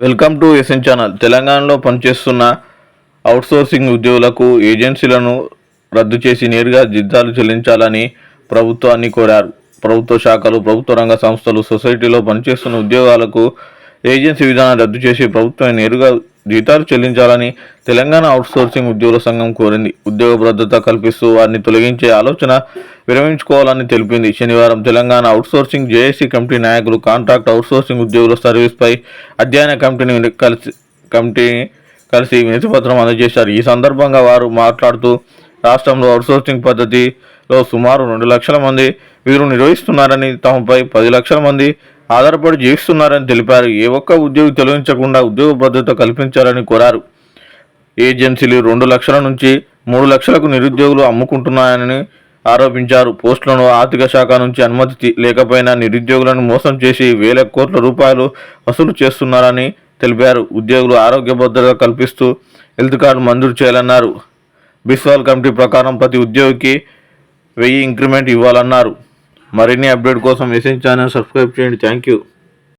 Welcome to SN channel. తెలంగాణలో పనిచేస్తున్న outsourcing ఉద్యోగులకు ఏజెన్సీలను రద్దు చేసి నేరుగా జీతాలు చెల్లించాలని ప్రభుత్వాన్ని కోరారు. ప్రభుత్వ శాఖలు ప్రభుత్వ రంగ సంస్థలు సొసైటీలో పనిచేస్తున్న ఉద్యోగాలకు ఏజెన్సీ విధానం రద్దు చేసి ప్రభుత్వం నేరుగా జీతాలు చెల్లించాలని తెలంగాణ అవుట్సోర్సింగ్ ఉద్యోగుల సంఘం కోరింది. ఉద్యోగ భద్రత కల్పిస్తూ వారిని తొలగించే ఆలోచన విరమించుకోవాలని తెలిపింది. శనివారం తెలంగాణ అవుట్సోర్సింగ్ జేఏసీ కమిటీ నాయకులు కాంట్రాక్ట్ అవుట్సోర్సింగ్ ఉద్యోగుల సర్వీస్పై అధ్యయన కమిటీని కలిసి కమిటీని కలిసి వినతిపత్రం అందజేశారు. ఈ సందర్భంగా వారు మాట్లాడుతూ రాష్ట్రంలో అవుట్సోర్సింగ్ పద్ధతిలో సుమారు రెండు లక్షల మంది వీరు నిర్వహిస్తున్నారని తమపై పది లక్షల మంది ఆధారపడి జీవిస్తున్నారని తెలిపారు. ఏ ఒక్క ఉద్యోగి తొలగించకుండా ఉద్యోగ భద్రత కల్పించాలని కోరారు. ఏజెన్సీలు రెండు లక్షల నుంచి మూడు లక్షలకు నిరుద్యోగులు అమ్ముకుంటున్నాయని ఆరోపించారు. పోస్టులను ఆర్థిక శాఖ నుంచి అనుమతి లేకపోయినా నిరుద్యోగులను మోసం చేసి వేల కోట్ల రూపాయలు వసూలు చేస్తున్నారని తెలిపారు. ఉద్యోగులు ఆరోగ్య భద్రత కల్పిస్తూ హెల్త్ కార్డు మంజూరు చేయాలన్నారు. బిస్వాల్ కమిటీ ప్రకారం ప్రతి ఉద్యోగికి వెయ్యి ఇంక్రిమెంట్ ఇవ్వాలన్నారు. మరిన్ని అప్డేట్ కోసం ఎస్ఎన్ ఛానల్ సబ్స్క్రైబ్ చేయండి. Thank you